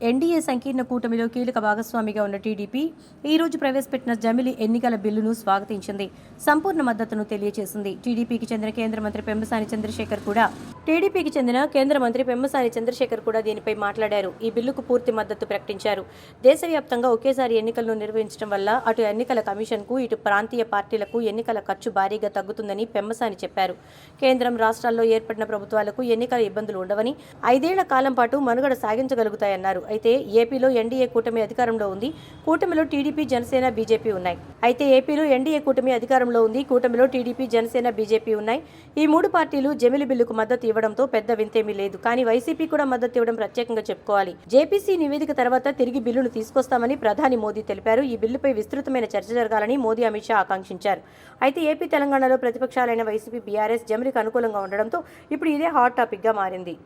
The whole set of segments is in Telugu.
ఎన్డీఏ సంకీర్ణ కూటమిలో కీలక భాగస్వామిగా ఉన్న టీడీపీ ఈరోజు ప్రవేశపెట్టిన జమిలి ఎన్నికల బిల్లును స్వాగతించింది. సంపూర్ణ మద్దతును తెలియజేసింది టీడీపీకి చెందిన కేంద్ర మంత్రి పెమ్మసాని చంద్రశేఖర్ కూడా టీడీపీకి చెందిన కేంద్ర మంత్రి పెమ్మసాని చంద్రశేఖర్ కూడా దీనిపై మాట్లాడారు. ఈ బిల్లుకు పూర్తి మద్దతు ప్రకటించారు. దేశవ్యాప్తంగా ఒకేసారి ఎన్నికలను నిర్వహించడం వల్ల అటు ఎన్నికల కమిషన్కు ఇటు ప్రాంతీయ పార్టీలకు ఎన్నికల ఖర్చు భారీగా తగ్గుతుందని పెమ్మసాని చెప్పారు. కేంద్రం రాష్ట్రాల్లో ఏర్పడిన ప్రభుత్వాలకు ఎన్నికల ఇబ్బందులు ఉండవని ఐదేళ్ళ కాలం పాటు మనుగడ సాగించగలుగుతాయన్నారు. అయితే ఏపీలో ఎన్డీఏ కూటమి అధికారంలో ఉంది. కూటమిలో టీడీపీ జనసేన బీజేపీ ఉన్నాయి. అయితే ఏపీలో ఎన్డీఏ కూటమి అధికారంలో ఉంది. కూటమిలో టీడీపీ జనసేన బీజేపీ ఉన్నాయి. ఈ మూడు పార్టీలు జమిలి బిల్లుకు మద్దతు ఇవ్వడంతో పెద్ద వింతేమీ లేదు. కానీ వైసీపీ కూడా మద్దతు ఇవ్వడం ప్రత్యేకంగా చెప్పుకోవాలి. జేపీసీ నివేదిక తర్వాత తిరిగి బిల్లును తీసుకొస్తామని ప్రధాని మోదీ తెలిపారు. ఈ బిల్లుపై విస్తృతమైన చర్చ జరగాలని మోదీ అమిత్ షా ఆకాంక్షించారు. అయితే ఏపీ తెలంగాణలో ప్రతిపక్షాలైన వైసీపీ బీఆర్ఎస్ జమిలికి అనుకూలంగా ఉండడంతో ఇప్పుడు ఇదే హాట్ టాపిక్గా మారింది.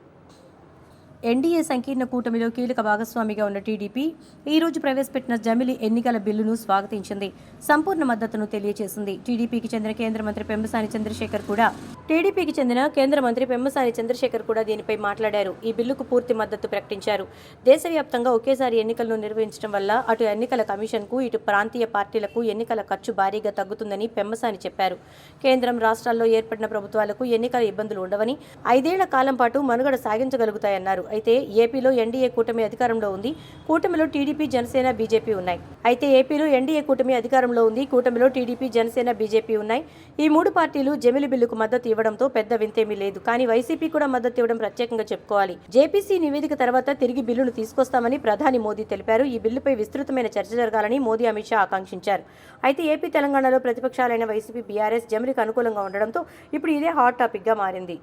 ఎన్డీఏ సంకీర్ణ కూటమిలో కీలక భాగస్వామిగా ఉన్న టీడీపీ ఈ రోజు ప్రవేశపెట్టిన జమిలి ఎన్నికల బిల్లును స్వాగతించింది. సంపూర్ణ మద్దతును తెలియజేసింది టీడీపీకి చెందిన కేంద్ర మంత్రి పెంబసాని చంద్రశేఖర్ కూడా టీడీపీకి చెందిన కేంద్ర మంత్రి పెమ్మసాని చంద్రశేఖర్ కూడా దీనిపై మాట్లాడారు. ఈ బిల్లుకు పూర్తి మద్దతు ప్రకటించారు. దేశవ్యాప్తంగా ఒకేసారి ఎన్నికలను నిర్వహించడం వల్ల అటు ఎన్నికల కమిషన్కు ఇటు ప్రాంతీయ పార్టీలకు ఎన్నికల ఖర్చు భారీగా తగ్గుతుందని పెమ్మసాని చెప్పారు. కేంద్రం రాష్ట్రాల్లో ఏర్పడిన ప్రభుత్వాలకు ఎన్నికల ఇబ్బందులు ఉండవని ఐదేళ్ళ కాలం పాటు మనుగడ సాగించగలుగుతాయన్నారు. అయితే ఏపీలో ఎన్డీఏ కూటమి అధికారంలో ఉంది. కూటమిలో టీడీపీ జనసేన బీజేపీ ఉన్నాయి. అయితే ఏపీలో ఎన్డీఏ కూటమి అధికారంలో ఉంది. కూటమిలో టీడీపీ జనసేన బీజేపీ ఉన్నాయి. ఈ మూడు పార్టీలు జమిలి బిల్లుకు మద్దతు ఇవ్వడంతో పెద్ద వింతేమీ లేదు. కానీ వైసీపీ కూడా మద్దతు ఇవ్వడం ప్రత్యేకంగా చెప్పుకోవాలి. జేపీసీ నివేదిక తర్వాత తిరిగి బిల్లును తీసుకొస్తామని ప్రధాని మోదీ తెలిపారు. ఈ బిల్లుపై విస్తృతమైన చర్చ జరగాలని మోదీ అమిత్ షా ఆకాంక్షించారు. అయితే ఏపీ తెలంగాణలో ప్రతిపక్షాలైన వైసీపీ బీఆర్ఎస్ జమిలికి అనుకూలంగా ఉండడంతో ఇప్పుడు ఇదే హాట్ టాపిక్గా మారింది.